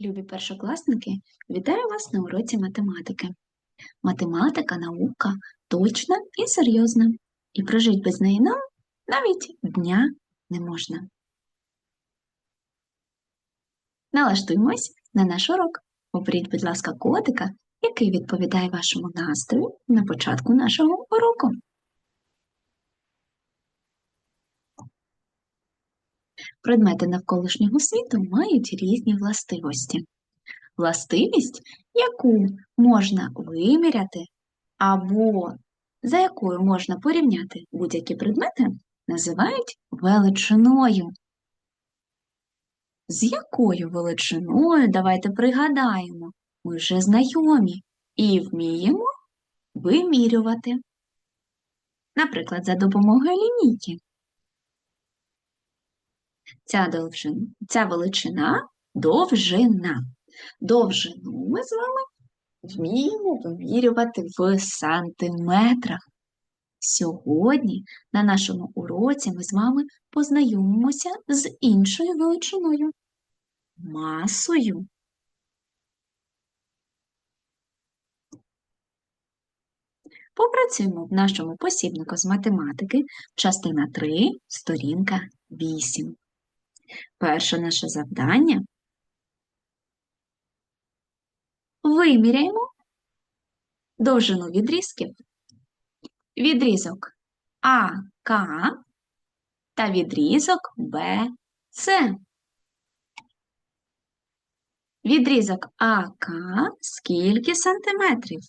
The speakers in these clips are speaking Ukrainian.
Любі першокласники, вітаю вас на уроці математики. Математика наука точна і серйозна, і прожить без неї нам навіть дня не можна. Налаштуймось на наш урок. Оберіть, будь ласка, котика, який відповідає вашому настрою на початку нашого уроку. Предмети навколишнього світу мають різні властивості. Властивість, яку можна виміряти або за якою можна порівняти будь-які предмети, називають величиною. З якою величиною, давайте пригадаємо, ми вже знайомі і вміємо вимірювати. Наприклад, за допомогою лінійки. Ця, довжин, ця величина довжина. Довжину ми з вами вміємо вимірювати в сантиметрах. Сьогодні на нашому уроці ми з вами познайомимося з іншою величиною масою. Попрацюємо в нашому посібнику з математики, частина 3, сторінка 8. Перше наше завдання. Виміряємо довжину відрізків. Відрізок АК та відрізок БЦ. Відрізок АК скільки сантиметрів?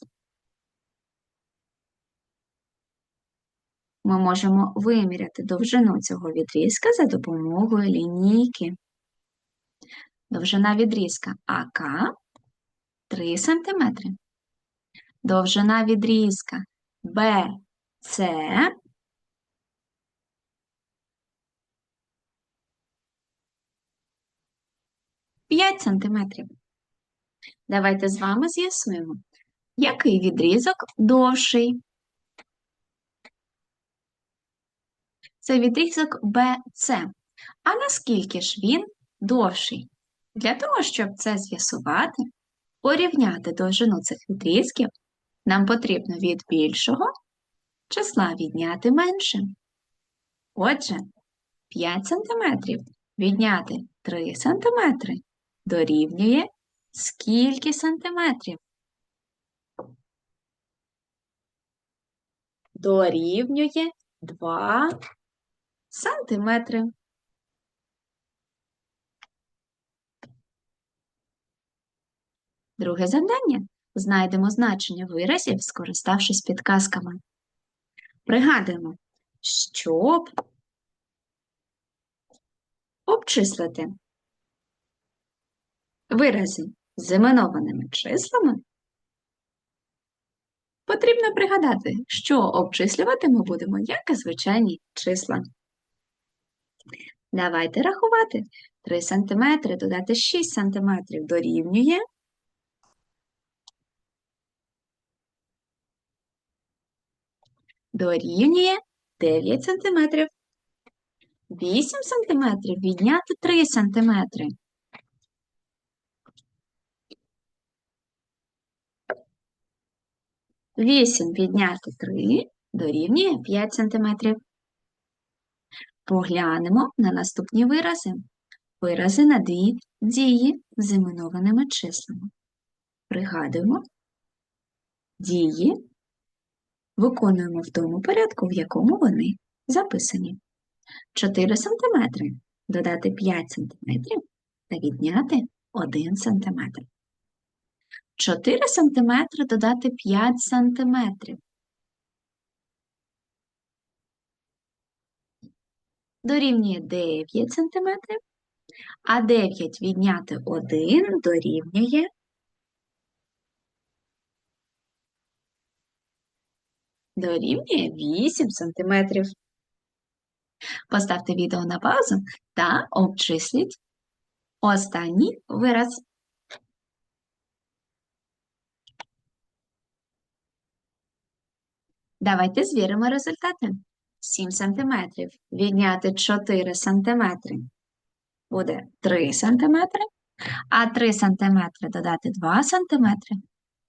Ми можемо виміряти довжину цього відрізка за допомогою лінійки. Довжина відрізка АК 3 см. Довжина відрізка БЦ П'ять сантиметрів. Давайте з вами з'ясуємо, який відрізок довший. Це відрізок BC. А наскільки ж він довший? Для того, щоб це з'ясувати, порівняти довжину цих відрізків, нам потрібно від більшого числа відняти менше. Отже, 5 см відняти 3 см дорівнює скільки сантиметрів? Дорівнює 2 сантиметри. Друге завдання. Знайдемо значення виразів, скориставшись підказками. Пригадуємо, щоб обчислити вирази з іменованими числами, потрібно пригадати, що обчислювати ми будемо як і звичайні числа. Давайте рахувати. 3 см додати 6 см дорівнює. Дорівнює 9 см. 8 см відняти 3 см. Вісім відняти 3 дорівнює 5 см. Поглянемо на наступні вирази. Вирази на дві дії з іменованими числами. Пригадуємо, дії виконуємо в тому порядку, в якому вони записані. 4 см додати 5 см та відняти 1 см. 4 см додати 5 см. Дорівнює 9 см, а 9 відняти 1 дорівнює дорівнює 8 см. Поставте відео на паузу та обчисліть останній вираз. Давайте звіримо результати. 7 см відняти 4 см буде 3 см, а 3 см додати 2 см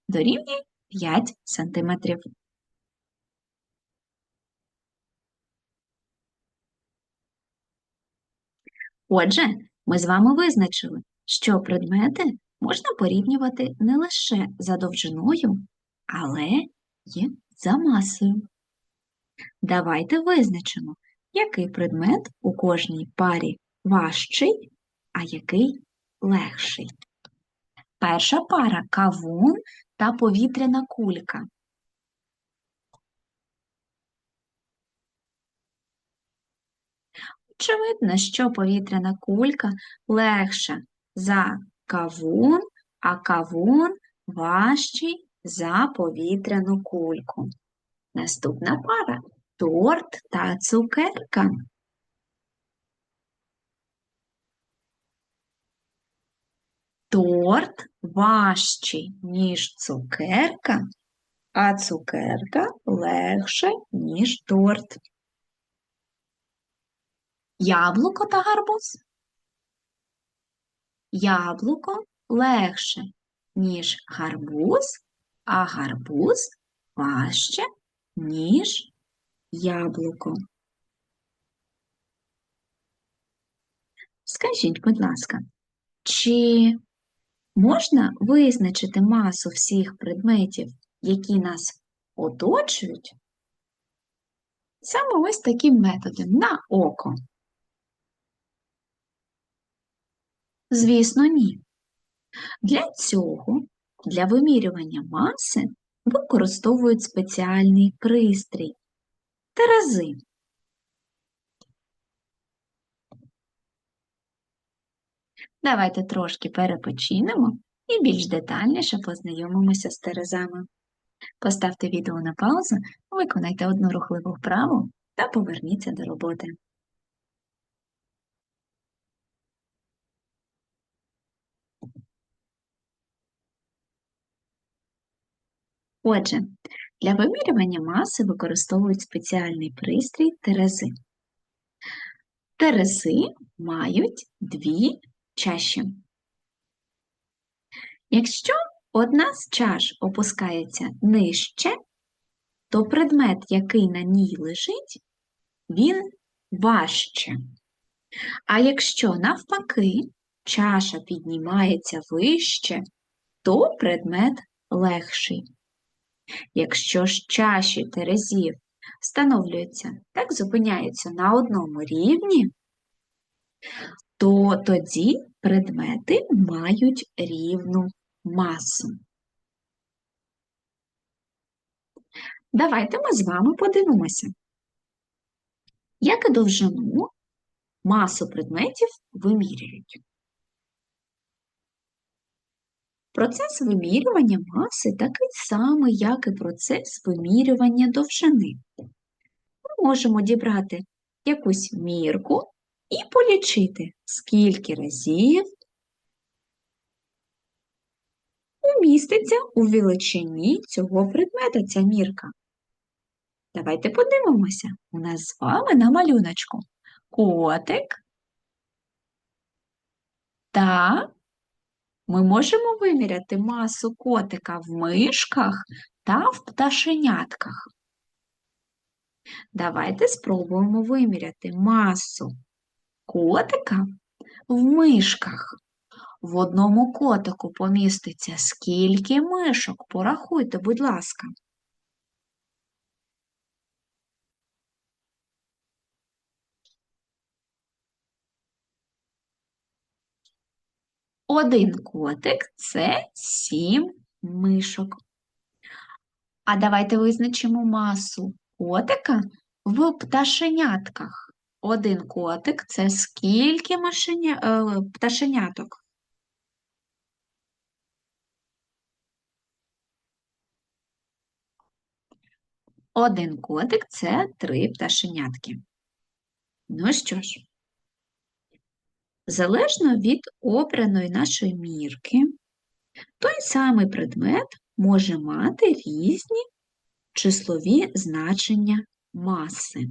дорівнює 5 см. Отже, ми з вами визначили, що предмети можна порівнювати не лише за довжиною, але й за масою. Давайте визначимо, який предмет у кожній парі важчий, а який легший. Перша пара кавун та повітряна кулька. Очевидно, що повітряна кулька легша за кавун, а кавун важчий за повітряну кульку. Наступна пара торт та цукерка. Торт важчий, ніж цукерка, а цукерка легше, ніж торт. Яблуко та гарбуз. Яблуко легше, ніж гарбуз, а гарбуз важче, ніж яблуко. Скажіть, будь ласка, чи можна визначити масу всіх предметів, які нас оточують, саме ось таким методом на око? Звісно, ні. Для цього, для вимірювання маси, використовують спеціальний пристрій терези. Давайте трошки перепочинемо і більш детальніше познайомимося з терезами. Поставте відео на паузу, виконайте одну рухливу вправу та поверніться до роботи. Отже, для вимірювання маси використовують спеціальний пристрій терези. Терези мають дві чаші. Якщо одна з чаш опускається нижче, то предмет, який на ній лежить, він важче. А якщо навпаки чаша піднімається вище, то предмет легший. Якщо ж чаші терезів встановлюються, так зупиняються на одному рівні, то тоді предмети мають рівну масу. Давайте ми з вами подивимося, як і довжину масу предметів вимірюють. Процес вимірювання маси такий самий, як і процес вимірювання довжини. Ми можемо дібрати якусь мірку і полічити, скільки разів уміститься у величині цього предмета ця мірка. Давайте подивимося. У нас з вами на малюночку котик та ми можемо виміряти масу котика в мишках та в пташенятках. Давайте спробуємо виміряти масу котика в мишках. В одному котику поміститься скільки мишок? Порахуйте, будь ласка. Один котик це сім мишок. А давайте визначимо масу котика в пташенятках. Один котик це скільки машеня... Е, пташеняток? Один котик це три пташенятки. Ну що ж, залежно від обраної нашої мірки, той самий предмет може мати різні числові значення маси.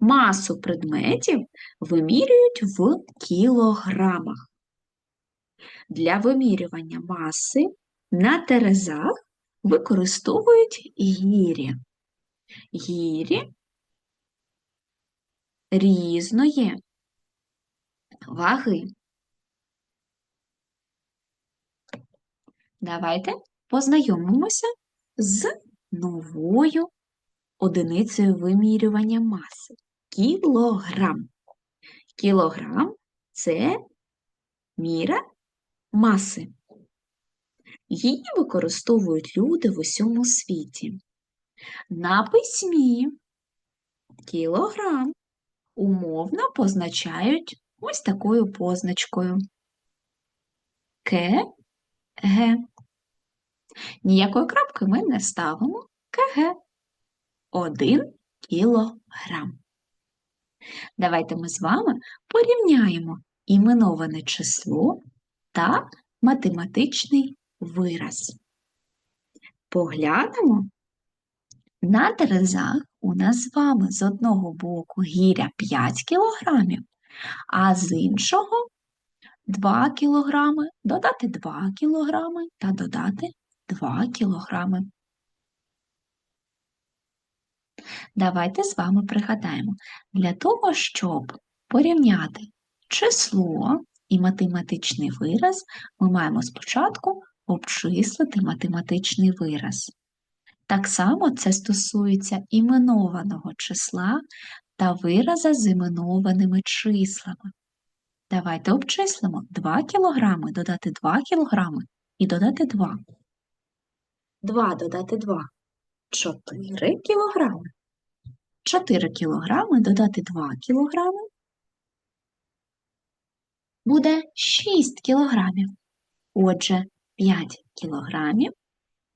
Масу предметів вимірюють в кілограмах. Для вимірювання маси на терезах використовують гірі. Гірі різної ваги. Давайте познайомимося з новою одиницею вимірювання маси. Кілограм. Кілограм це міра маси. Її використовують люди в усьому світі. На письмі кілограм умовно позначають ось такою позначкою. К, Г. Ніякої крапки ми не ставимо. КГ. Один кілограм. Давайте ми з вами порівняємо іменоване число та математичний вираз. Поглянемо. На терезах у нас з вами з одного боку гіря 5 кілограмів, а з іншого 2 кілограми, додати 2 кілограми та додати 2 кілограми. Давайте з вами пригадаємо, для того, щоб порівняти число і математичний вираз, ми маємо спочатку обчислити математичний вираз. Так само це стосується іменованого числа та вираза з іменованими числами. Давайте обчислимо 2 кг додати 2 кг і додати 2. 2 додати 2 4 кг. 4 кг додати 2 кг буде 6 кг. Отже, 5 кг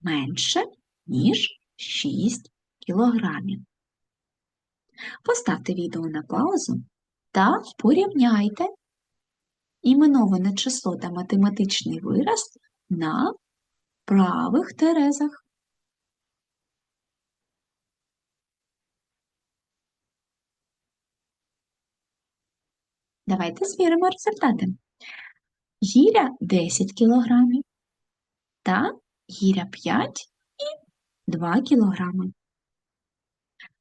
менше, ніж 6 кг. Поставте відео на паузу та порівняйте іменоване число та математичний вираз на правих терезах. Давайте звіримо результати. Гіря 10 кг та гіря 5 і 2 кг.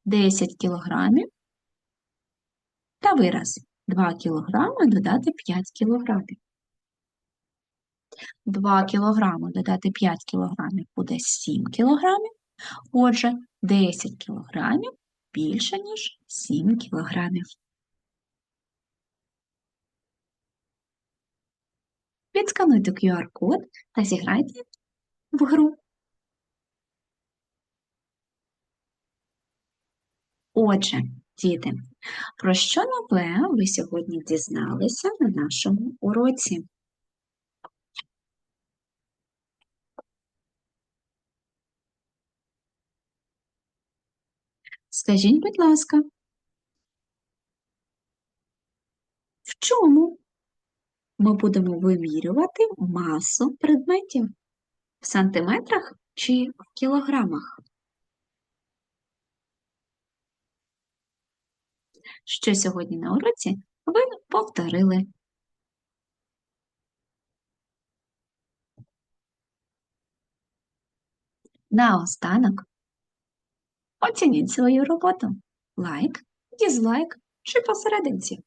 10 кг та вираз 2 кг додати 5 кг. 2 кг додати 5 кг буде 7 кг. Отже, 10 кг більше, ніж 7 кг. Відскануйте QR-код та зіграйте в гру. Отже, діти, про що нове ви сьогодні дізналися на нашому уроці? Скажіть, будь ласка, в чому ми будемо вимірювати масу предметів? В сантиметрах чи в кілограмах? Що сьогодні на уроці ви повторили. Наостанок оцініть свою роботу. Лайк, дізлайк чи посерединці.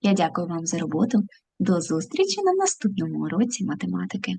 Я дякую вам за роботу. До зустрічі на наступному уроці математики.